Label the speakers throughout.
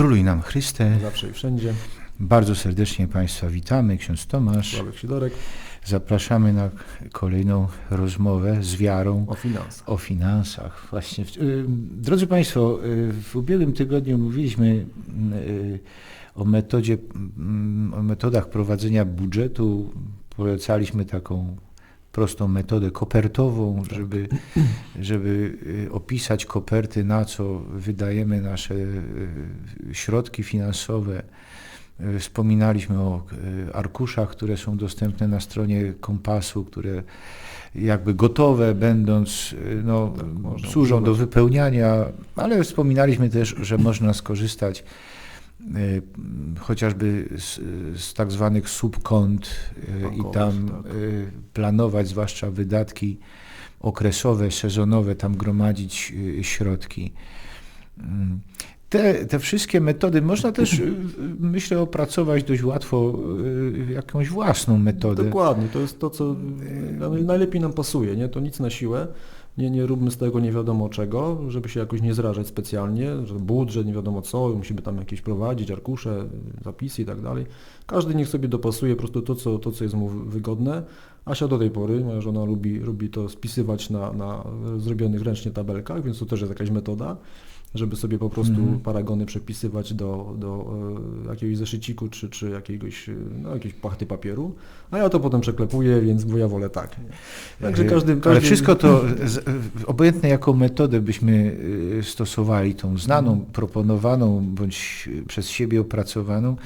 Speaker 1: Króluj nam Chryste.
Speaker 2: Zawsze i wszędzie.
Speaker 1: Bardzo serdecznie Państwa witamy. Ksiądz Tomasz.
Speaker 2: Sławek Sidorek.
Speaker 1: Zapraszamy na kolejną rozmowę z wiarą
Speaker 2: O finansach.
Speaker 1: o finansach. Właśnie. Y, Drodzy Państwo, y, w ubiegłym tygodniu mówiliśmy y, o metodzie, mm, o metodach prowadzenia budżetu. Polecaliśmy taką prostą metodę kopertową, żeby, żeby y, opisać koperty, na co wydajemy nasze y, środki finansowe. Y, Wspominaliśmy o arkuszach, które są dostępne na stronie kompasu, które jakby gotowe będąc, no,
Speaker 2: Tak,
Speaker 1: służą do wypełniania, ale wspominaliśmy też, że można skorzystać chociażby z, z tak zwanych subkont y, i tam
Speaker 2: tak.
Speaker 1: y, planować zwłaszcza wydatki okresowe, sezonowe, tam gromadzić y, środki. Mm. Te, te wszystkie metody można też, y, y, myślę, opracować dość łatwo y, jakąś własną metodę.
Speaker 2: Dokładnie, to jest to, co y, najlepiej nam pasuje, nie? To nic na siłę. Nie, nie róbmy z tego nie wiadomo czego, żeby się jakoś nie zrażać specjalnie, że budżet, nie wiadomo co, musimy tam jakieś prowadzić, arkusze, zapisy i tak dalej. Każdy niech sobie dopasuje po prostu to, co, to, co jest mu wygodne. Asia do tej pory, moja żona lubi, lubi to spisywać na, na zrobionych ręcznie tabelkach, więc to też jest jakaś metoda, żeby sobie po prostu
Speaker 1: Mhm.
Speaker 2: paragony przepisywać do, do e, jakiegoś zeszyciku czy, czy jakiegoś, e, no, jakiejś pachty papieru, a ja to potem przeklepuję, więc bo ja wolę tak. Także każdy, każdy...
Speaker 1: Ale wszystko to, obojętnie jaką metodę byśmy y, stosowali, tą znaną,
Speaker 2: Mhm.
Speaker 1: proponowaną bądź przez siebie opracowaną,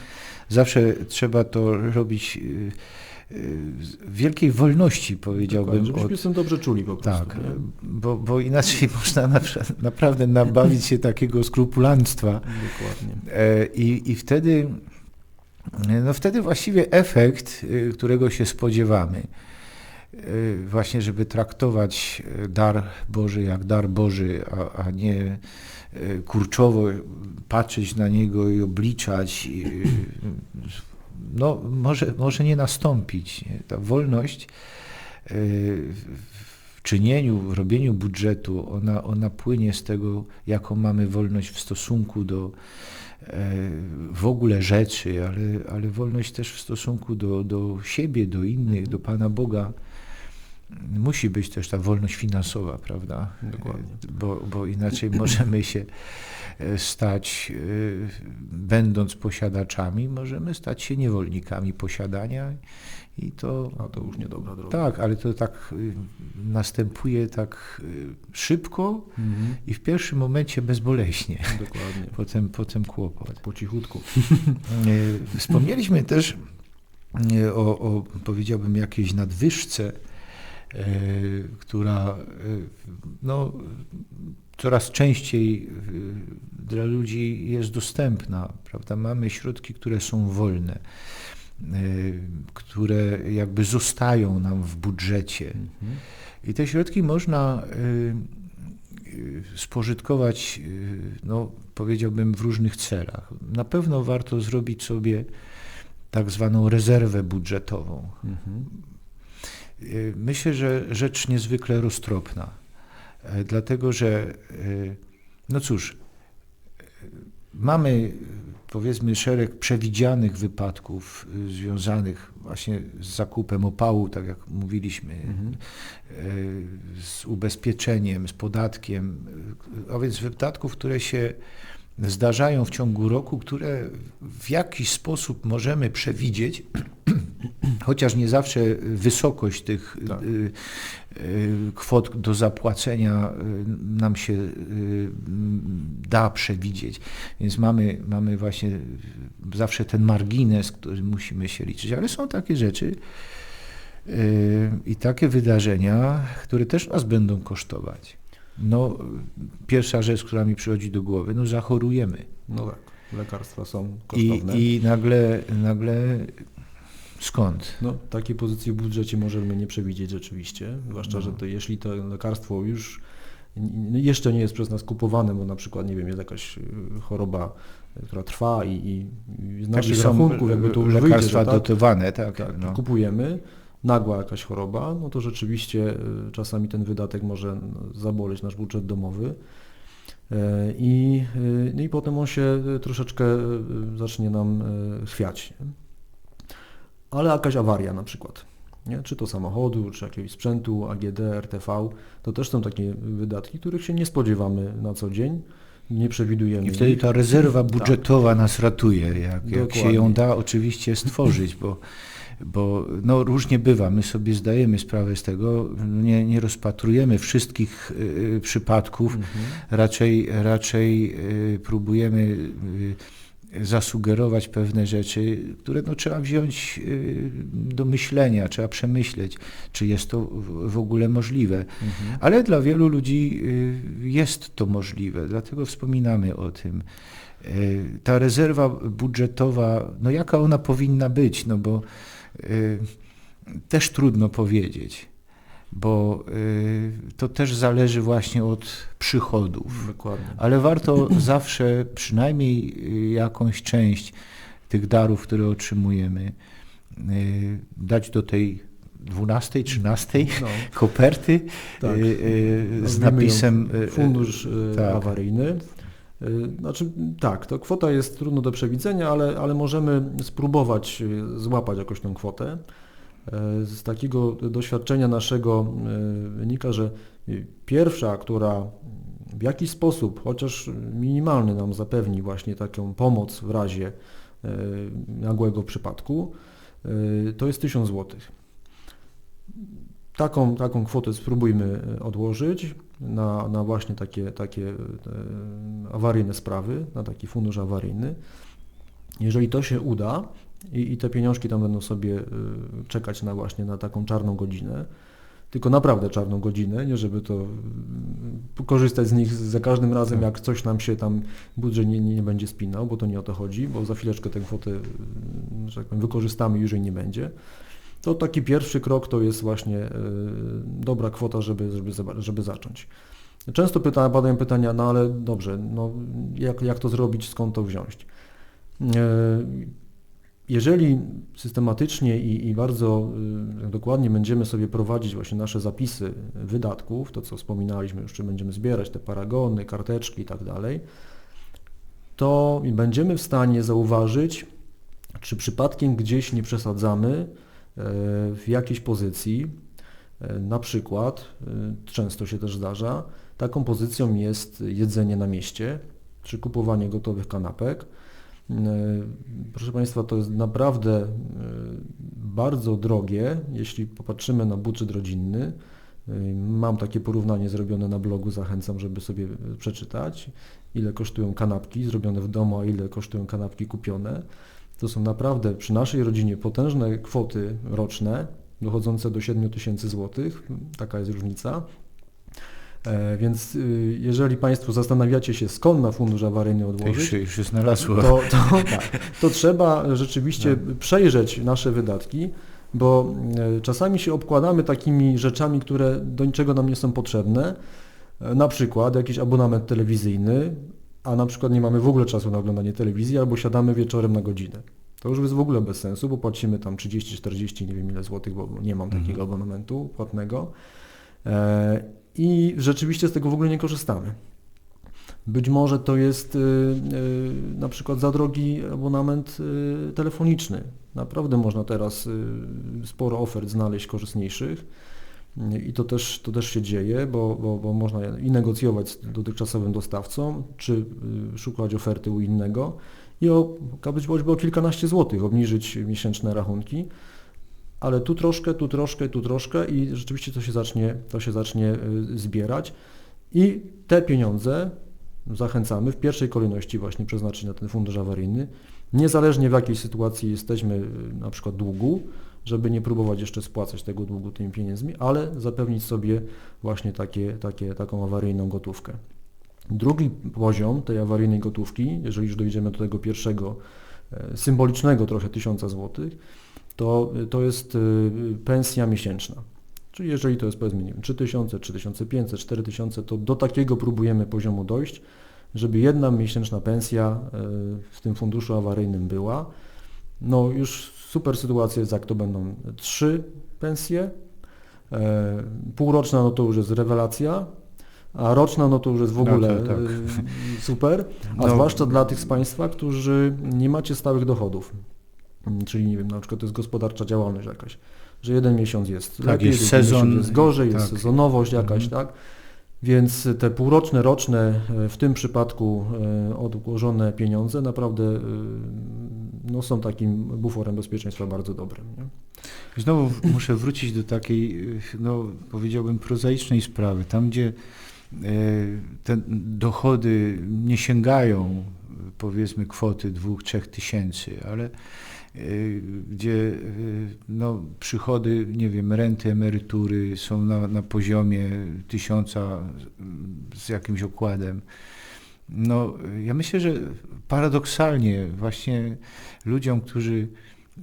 Speaker 1: zawsze trzeba to robić wielkiej wolności, powiedziałbym.
Speaker 2: Dokładnie, żebyśmy
Speaker 1: od-
Speaker 2: się dobrze czuli po prostu.
Speaker 1: tak,
Speaker 2: nie?
Speaker 1: bo, bo inaczej można napra- naprawdę nabawić się takiego skrupulanstwa.
Speaker 2: Dokładnie.
Speaker 1: E, I, I wtedy, no wtedy właściwie efekt, y, którego się spodziewamy, y, właśnie żeby traktować y, dar Boży jak dar Boży, a, a nie kurczowo patrzeć na niego i obliczać, y, no może, może nie nastąpić. Ta wolność y, w czynieniu, w robieniu budżetu, ona, ona płynie z tego, jaką mamy wolność w stosunku do e, w ogóle rzeczy, ale, ale wolność też w stosunku do, do siebie, do innych, do Pana Boga. Musi być też ta wolność finansowa, prawda?
Speaker 2: Dokładnie.
Speaker 1: E, Bo, bo inaczej możemy się e, stać, e, będąc posiadaczami, możemy stać się niewolnikami posiadania i to
Speaker 2: A to już niedobra droga.
Speaker 1: tak, ale to tak następuje tak szybko
Speaker 2: Mhm.
Speaker 1: i w pierwszym momencie bezboleśnie.
Speaker 2: Dokładnie.
Speaker 1: Potem, potem kłopot.
Speaker 2: Po cichutku.
Speaker 1: Wspomnieliśmy też o, o powiedziałbym jakiejś nadwyżce, która y, no, coraz częściej y, dla ludzi jest dostępna. Prawda? Mamy środki, które są wolne, które jakby zostają nam w budżecie.
Speaker 2: Mhm.
Speaker 1: I te środki można spożytkować, no, powiedziałbym, w różnych celach. Na pewno warto zrobić sobie tak zwaną rezerwę budżetową.
Speaker 2: Mhm.
Speaker 1: Y, Myślę, że rzecz niezwykle roztropna, e, dlatego że, y, no cóż, y, mamy y, powiedzmy szereg przewidzianych wypadków y, związanych właśnie z zakupem opału, tak jak mówiliśmy,
Speaker 2: Mhm.
Speaker 1: y, z ubezpieczeniem, z podatkiem, y, a więc wydatków, które się zdarzają w ciągu roku, które w jakiś sposób możemy przewidzieć, chociaż nie zawsze wysokość tych
Speaker 2: Tak.
Speaker 1: y, y, kwot do zapłacenia y, nam się da przewidzieć. Więc mamy, mamy właśnie zawsze ten margines, który musimy się liczyć. Ale są takie rzeczy i takie wydarzenia, które też nas będą kosztować. No, pierwsza rzecz, która mi przychodzi do głowy, no zachorujemy.
Speaker 2: No tak, lekarstwa są
Speaker 1: I,
Speaker 2: kosztowne.
Speaker 1: i nagle, nagle skąd?
Speaker 2: No, takiej pozycji w budżecie możemy nie przewidzieć rzeczywiście, zwłaszcza,
Speaker 1: No.
Speaker 2: że to, jeśli to lekarstwo już jeszcze nie jest przez nas kupowane, bo na przykład, nie wiem, jest jakaś y, choroba, y, która trwa i, i, i z
Speaker 1: Takie
Speaker 2: naszych
Speaker 1: są
Speaker 2: rachunków jakby to już wyjdzie,
Speaker 1: lekarstwa
Speaker 2: że tak,
Speaker 1: dotowane, tak.
Speaker 2: tak,
Speaker 1: no.
Speaker 2: kupujemy, nagła jakaś choroba, no to rzeczywiście y, czasami ten wydatek może zaboleć nasz budżet domowy. E, I, e, no i potem on się troszeczkę e, zacznie nam e, chwiać. Ale jakaś awaria na przykład, nie? czy to samochodu, czy jakiegoś sprzętu, AGD, RTV, to też są takie wydatki, których się nie spodziewamy na co dzień, nie przewidujemy.
Speaker 1: I wtedy ta rezerwa
Speaker 2: Tak.
Speaker 1: budżetowa nas ratuje, jak, jak się ją da oczywiście stworzyć, bo, bo no, różnie bywa. My sobie zdajemy sprawę z tego, nie, nie rozpatrujemy wszystkich y, przypadków,
Speaker 2: Mhm.
Speaker 1: raczej, raczej y, próbujemy y, zasugerować pewne rzeczy, które no, trzeba wziąć y, do myślenia, trzeba przemyśleć, czy jest to w- ogóle możliwe.
Speaker 2: Mhm.
Speaker 1: Ale dla wielu ludzi y, jest to możliwe, dlatego wspominamy o tym. Y, Ta rezerwa budżetowa, no jaka ona powinna być, no bo y, też trudno powiedzieć, bo y, to też zależy właśnie od przychodów.
Speaker 2: Dokładnie.
Speaker 1: Ale warto zawsze przynajmniej y, jakąś część tych darów, które otrzymujemy, y, dać do tej 12, 13
Speaker 2: No,
Speaker 1: koperty
Speaker 2: tak.
Speaker 1: y, y, z napisem y,
Speaker 2: Fundusz y,
Speaker 1: tak.
Speaker 2: awaryjny. Y, Znaczy tak, to kwota jest trudno do przewidzenia, ale, ale możemy spróbować y, złapać jakoś tą kwotę. Y, Z takiego doświadczenia naszego wynika, że pierwsza, która w jakiś sposób, chociaż minimalny nam zapewni właśnie taką pomoc w razie nagłego przypadku, to jest 1000 złotych. Taką, taką kwotę spróbujmy odłożyć na, na właśnie takie, takie e, awaryjne sprawy, na taki fundusz awaryjny. Jeżeli to się uda i, i te pieniążki tam będą sobie e, czekać na właśnie na taką czarną godzinę, tylko naprawdę czarną godzinę, nie żeby to mm, korzystać z nich za każdym razem,
Speaker 1: Tak.
Speaker 2: jak coś nam się tam budżet nie, nie, będzie spinał, bo to nie o to chodzi, bo za chwileczkę tę kwotę mm, że tak powiem, wykorzystamy i już jej nie będzie. To taki pierwszy krok to jest właśnie e, dobra kwota, żeby, żeby, żeby zacząć. Często pyta, padają pytania, no ale dobrze, no jak, jak to zrobić, skąd to wziąć? E, Jeżeli systematycznie i, i bardzo y, dokładnie będziemy sobie prowadzić właśnie nasze zapisy wydatków, to co wspominaliśmy już, czy będziemy zbierać te paragony, karteczki i tak dalej, to będziemy w stanie zauważyć, czy przypadkiem gdzieś nie przesadzamy e, w jakiejś pozycji. E, Na przykład, e, często się też zdarza, taką pozycją jest jedzenie na mieście, czy kupowanie gotowych kanapek. E, Proszę Państwa, to jest naprawdę bardzo drogie, jeśli popatrzymy na budżet rodzinny. Mam takie porównanie zrobione na blogu, zachęcam, żeby sobie przeczytać, ile kosztują kanapki zrobione w domu, a ile kosztują kanapki kupione. To są naprawdę przy naszej rodzinie potężne kwoty roczne, dochodzące do 7 tysięcy złotych. Taka jest różnica. E, Więc y, jeżeli Państwo zastanawiacie się, skąd na fundusz awaryjny
Speaker 1: to
Speaker 2: odłożyć,
Speaker 1: już, się- już się znalazło.
Speaker 2: to, to, tak, to trzeba rzeczywiście przejrzeć nasze wydatki, bo e, czasami się obkładamy takimi rzeczami, które do niczego nam nie są potrzebne. E, Na przykład jakiś abonament telewizyjny, a na przykład nie mamy w ogóle czasu na oglądanie telewizji, albo siadamy wieczorem na godzinę. To już jest w ogóle bez sensu, bo płacimy tam 30-40, nie wiem ile złotych, bo nie mam takiego
Speaker 1: Mhm.
Speaker 2: abonamentu płatnego. E, I rzeczywiście z tego w ogóle nie korzystamy. Być może to jest y, y, na przykład za drogi abonament y, telefoniczny. Naprawdę można teraz y, sporo ofert znaleźć korzystniejszych i to też, to też się dzieje, bo, bo, bo można i negocjować z dotychczasowym dostawcą, czy y, szukać oferty u innego i o, być choćby o kilkanaście złotych obniżyć miesięczne rachunki. Ale tu troszkę, tu troszkę, tu troszkę i rzeczywiście to się zacznie, to się zacznie y, zbierać. I te pieniądze zachęcamy w pierwszej kolejności właśnie przeznaczyć na ten fundusz awaryjny, niezależnie w jakiej sytuacji jesteśmy, y, na przykład długu, żeby nie próbować jeszcze spłacać tego długu tymi pieniędzmi, ale zapewnić sobie właśnie takie, takie, taką awaryjną gotówkę. Drugi poziom tej awaryjnej gotówki, jeżeli już dojdziemy do tego pierwszego, e, symbolicznego trochę tysiąca złotych, to, to jest y, pensja miesięczna. Czyli jeżeli to jest powiedzmy nie wiem, 3000, 3500, 4000, to do takiego próbujemy poziomu dojść, żeby jedna miesięczna pensja w tym funduszu awaryjnym była. No już super sytuacja jest, jak to będą trzy pensje. E, Półroczna no to już jest rewelacja. a roczna no to już jest w
Speaker 1: No
Speaker 2: ogóle
Speaker 1: to tak.
Speaker 2: y, super, a
Speaker 1: No.
Speaker 2: zwłaszcza dla tych z Państwa, którzy nie macie stałych dochodów. Mm, Czyli nie wiem, na przykład to jest gospodarcza działalność jakaś, że jeden miesiąc jest
Speaker 1: Tak,
Speaker 2: lepiej,
Speaker 1: jest sezon,
Speaker 2: jest gorzej, jest
Speaker 1: tak.
Speaker 2: sezonowość jakaś,
Speaker 1: Mhm.
Speaker 2: tak? Więc te półroczne, roczne, e, w tym przypadku e, odłożone pieniądze naprawdę e, no, są takim buforem bezpieczeństwa bardzo dobrym. Nie?
Speaker 1: Znowu muszę wrócić do takiej, y, no powiedziałbym, prozaicznej sprawy. Tam, gdzie e, te dochody nie sięgają powiedzmy kwoty 2-3 tysięcy, ale y, gdzie no, przychody, nie wiem, renty, emerytury są na, na poziomie tysiąca z jakimś okładem. No, ja myślę, że paradoksalnie właśnie ludziom, którzy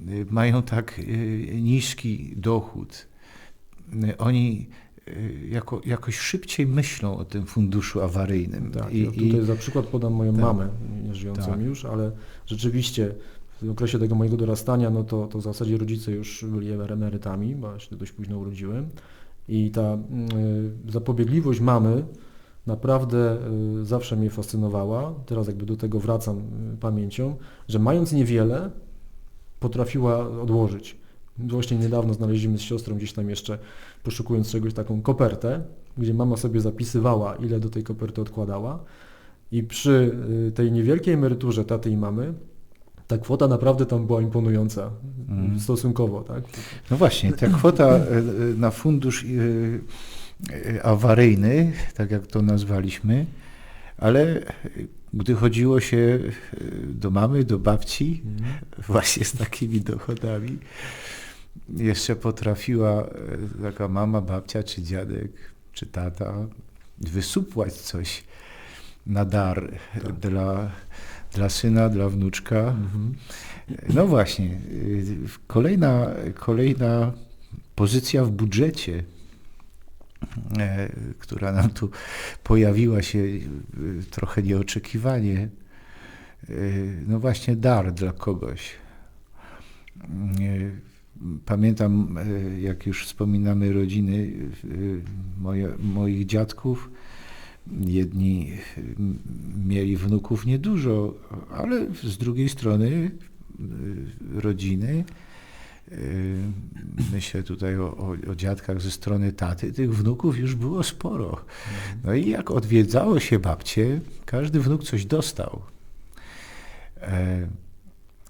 Speaker 1: y, mają tak y, niski dochód, y, oni jako, jakoś szybciej myślą o tym funduszu awaryjnym.
Speaker 2: Tak,
Speaker 1: I,
Speaker 2: ja tutaj
Speaker 1: i,
Speaker 2: za przykład podam moją
Speaker 1: tak.
Speaker 2: mamę, nie żyjącą
Speaker 1: Tak.
Speaker 2: już, ale rzeczywiście w okresie tego mojego dorastania, no to, to w zasadzie rodzice już byli emerytami, bo ja się dość późno urodziłem i ta y, zapobiegliwość mamy naprawdę y, zawsze mnie fascynowała. Teraz jakby do tego wracam y, pamięcią, że mając niewiele, potrafiła odłożyć. Właśnie niedawno znaleźliśmy z siostrą gdzieś tam jeszcze, poszukując czegoś, taką kopertę, gdzie mama sobie zapisywała, ile do tej koperty odkładała. I przy y, tej niewielkiej emeryturze taty i mamy, ta kwota naprawdę tam była imponująca
Speaker 1: Mhm.
Speaker 2: stosunkowo, tak?
Speaker 1: no właśnie, ta kwota na fundusz awaryjny, tak jak to nazwaliśmy, ale gdy chodziło się y, do mamy, do babci, właśnie z takimi dochodami. Jeszcze potrafiła e, taka mama, babcia, czy dziadek, czy tata wysupłać coś na dar
Speaker 2: Tak.
Speaker 1: dla, dla syna, dla wnuczka.
Speaker 2: Mhm.
Speaker 1: No właśnie, kolejna, kolejna pozycja w budżecie, e, która nam tu pojawiła się y, trochę nieoczekiwanie. Y, No właśnie dar dla kogoś. Pamiętam, jak już wspominamy rodziny moje, moich dziadków, jedni mieli wnuków niedużo, ale z drugiej strony rodziny, myślę tutaj o, o, o dziadkach ze strony taty, tych wnuków już było sporo. No i jak odwiedzało się babcie, każdy wnuk coś dostał. E,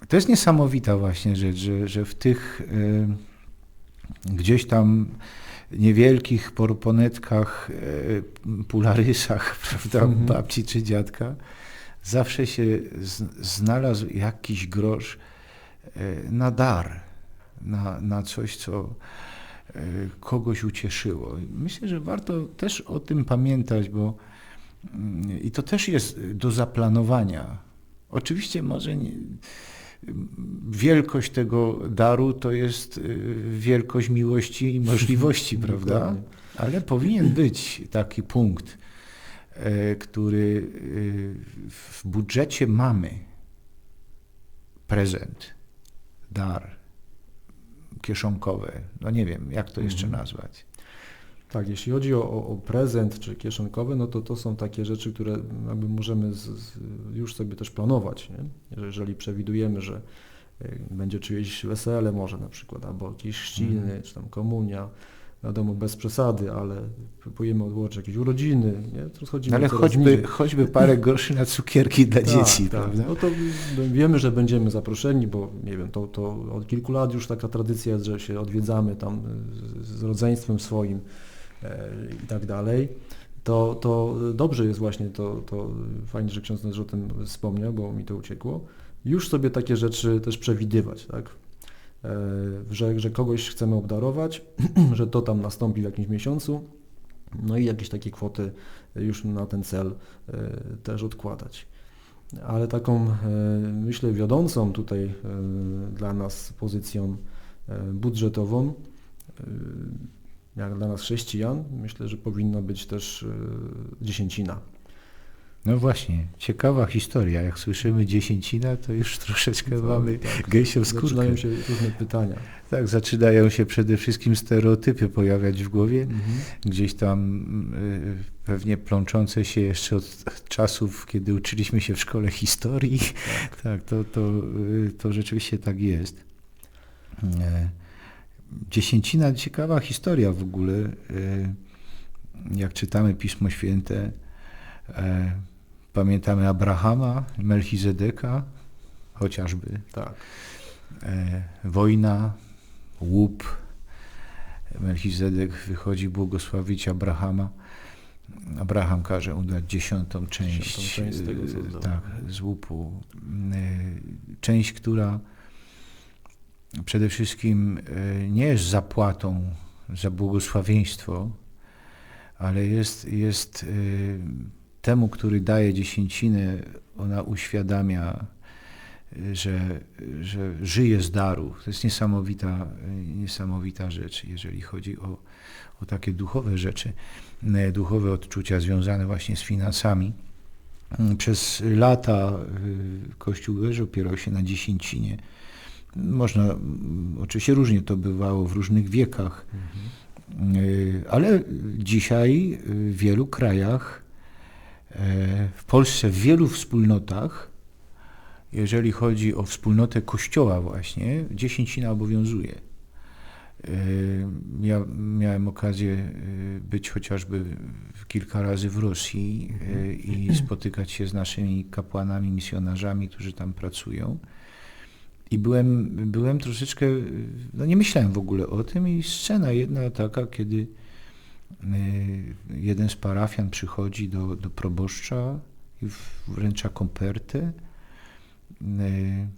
Speaker 1: To jest niesamowita właśnie rzecz, że, że w tych e, gdzieś tam niewielkich porponetkach, pularysach, prawda,
Speaker 2: Mhm.
Speaker 1: babci czy dziadka, zawsze się znalazł jakiś grosz na dar, na, na coś, co e, kogoś ucieszyło. Myślę, że warto też o tym pamiętać, bo mm, i to też jest do zaplanowania. Oczywiście może nie, wielkość tego daru to jest y, wielkość miłości i możliwości, prawda? Ale powinien być taki punkt, e, który w budżecie mamy prezent, dar kieszonkowe. No nie wiem, jak to jeszcze
Speaker 2: Mhm.
Speaker 1: nazwać.
Speaker 2: Tak, jeśli chodzi o, o, prezent czy kieszonkowy, no to to są takie rzeczy, które jakby możemy z, z, już sobie też planować. Nie? Że Jeżeli przewidujemy, że y, będzie czyjeś wesele może na przykład, albo jakieś chrzciny,
Speaker 1: Mhm.
Speaker 2: czy tam komunia, wiadomo bez przesady, ale próbujemy odłożyć jakieś urodziny, nie? to schodzimy
Speaker 1: No ale choćby,
Speaker 2: niżej.
Speaker 1: choćby parę groszy na cukierki dla
Speaker 2: Tak,
Speaker 1: dzieci,
Speaker 2: tak.
Speaker 1: prawda?
Speaker 2: No to wiemy, że będziemy zaproszeni, bo nie wiem, to, to od kilku lat już taka tradycja jest, że się odwiedzamy tam z, z rodzeństwem swoim e, i tak dalej. To, to dobrze jest właśnie to, to fajnie, że ksiądz też o tym wspomniał, bo mi to uciekło. Już sobie takie rzeczy też przewidywać, tak? E, że, że kogoś chcemy obdarować, że to tam nastąpi w jakimś miesiącu, no i jakieś takie kwoty już na ten cel e, też odkładać. Ale taką, e, myślę, wiodącą tutaj dla nas pozycją budżetową, jak dla nas chrześcijan, myślę, że powinna być też dziesięcina.
Speaker 1: No właśnie, ciekawa historia. Jak słyszymy dziesięcina, to już troszeczkę
Speaker 2: To,
Speaker 1: mamy
Speaker 2: tak,
Speaker 1: gęsią skórkę.
Speaker 2: Zaczynają się różne pytania.
Speaker 1: Tak, zaczynają się przede wszystkim stereotypy pojawiać w głowie,
Speaker 2: Mhm.
Speaker 1: gdzieś tam y, pewnie plączące się jeszcze od czasów, kiedy uczyliśmy się w szkole historii. Tak, to, to, y, to rzeczywiście tak jest. E, Dziesięcina, ciekawa historia w ogóle. Jak czytamy Pismo Święte, e, pamiętamy Abrahama, Melchizedeka, chociażby.
Speaker 2: Tak.
Speaker 1: E, Wojna, łup. Melchizedek wychodzi błogosławić Abrahama. Abraham każe mu dać dziesiątą część,
Speaker 2: Dziesiątą część z tego, co
Speaker 1: e, tak, z łupu. E, Część, która przede wszystkim e, nie jest zapłatą za błogosławieństwo, ale jest, jest temu, który daje dziesięcinę, ona uświadamia, e, że, że żyje z daru. To jest niesamowita, e, niesamowita rzecz, jeżeli chodzi o, o takie duchowe rzeczy, e, duchowe odczucia związane właśnie z finansami. Przez lata y, Kościół też opierał się na dziesięcinie. Można, oczywiście różnie to bywało w różnych wiekach, y, ale dzisiaj w wielu krajach, e, w Polsce w wielu wspólnotach, jeżeli chodzi o wspólnotę Kościoła właśnie, dziesięcina obowiązuje. Y, Ja miałem okazję y, być chociażby kilka razy w Rosji i spotykać się z naszymi kapłanami, misjonarzami, którzy tam pracują. I byłem, byłem troszeczkę, no nie myślałem w ogóle o tym i scena jedna taka, kiedy jeden z parafian przychodzi do, do proboszcza i wręcza kompertę. Y,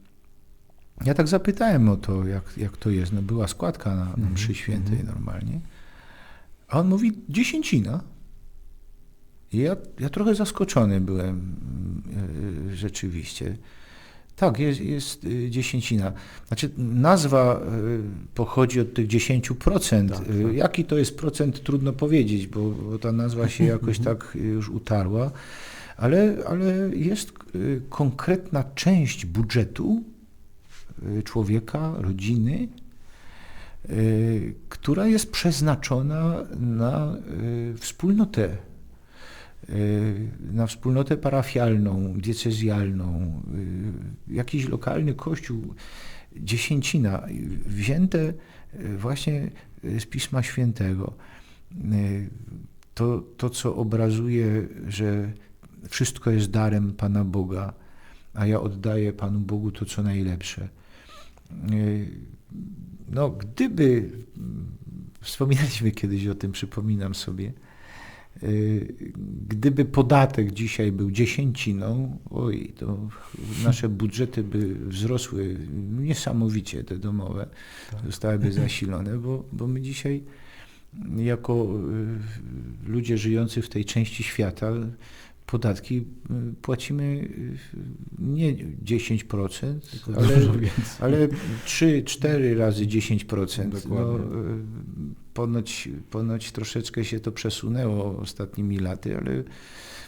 Speaker 1: ja tak zapytałem o to, jak, jak to jest. No była składka na, na
Speaker 2: Mhm,
Speaker 1: mszy świętej
Speaker 2: mhm.
Speaker 1: normalnie. A on mówi dziesięcina. I ja, ja trochę zaskoczony byłem y, y, rzeczywiście. Tak, jest, jest y, dziesięcina. Znaczy nazwa y, pochodzi od tych 10%.
Speaker 2: Tak,
Speaker 1: Y,
Speaker 2: tak.
Speaker 1: Jaki to jest procent, trudno powiedzieć, bo, bo ta nazwa się jakoś tak już utarła. Ale, ale jest konkretna część budżetu człowieka, rodziny, która jest przeznaczona na wspólnotę, na wspólnotę parafialną, diecezjalną, y, jakiś lokalny kościół, dziesięcina, y, wzięte y, właśnie y, z Pisma Świętego. Y, To, to, co obrazuje, że wszystko jest darem Pana Boga, a ja oddaję Panu Bogu to, co najlepsze. Y, No, gdyby, wspominaliśmy kiedyś o tym, przypominam sobie, y, gdyby podatek dzisiaj był dziesięciną, oj, to nasze budżety by wzrosły niesamowicie, te domowe, zostałyby zasilone, bo, bo my dzisiaj jako y, ludzie żyjący w tej części świata podatki y, płacimy y, nie 10%,
Speaker 2: Tylko
Speaker 1: ale, ale 3-4 razy 10%. No,
Speaker 2: Dokładnie.
Speaker 1: y, ponoć, ponoć troszeczkę się to przesunęło ostatnimi laty, ale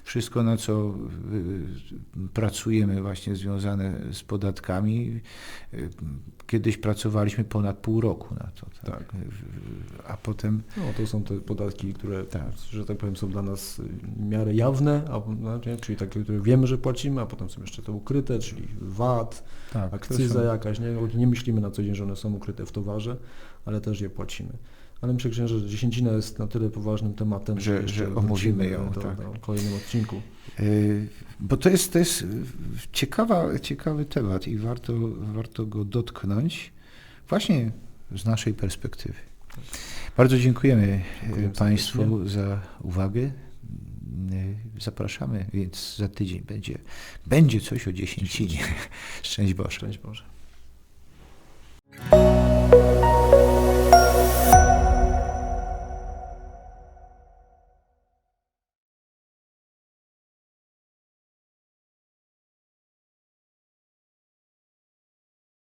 Speaker 1: wszystko na co y, pracujemy właśnie związane z podatkami, y, kiedyś pracowaliśmy ponad pół roku na to. Tak?
Speaker 2: Tak.
Speaker 1: Y, A potem
Speaker 2: No, to są te podatki, które,
Speaker 1: Tak.
Speaker 2: że tak powiem, są dla nas w miarę jawne, a, czyli takie, które wiemy, że płacimy, a potem są jeszcze te ukryte, czyli VAT,
Speaker 1: tak,
Speaker 2: akcyza
Speaker 1: są-
Speaker 2: jakaś, nie? nie myślimy na co dzień, że one są ukryte w towarze, ale też je płacimy. Ale myślę, że dziesięcina jest na tyle poważnym tematem,
Speaker 1: Że- że omówimy ją,
Speaker 2: do,
Speaker 1: tak.
Speaker 2: do kolejnym odcinku.
Speaker 1: Y, Bo to jest, to jest ciekawa, ciekawy temat i warto, warto go dotknąć właśnie z naszej perspektywy. Bardzo dziękujemy
Speaker 2: Dziękuję
Speaker 1: y, Państwu
Speaker 2: serdecznie.
Speaker 1: za uwagę. Y, Zapraszamy, więc za tydzień będzie, będzie coś o dziesięcinie. Szczęść Boże.
Speaker 2: Szczęść Boże.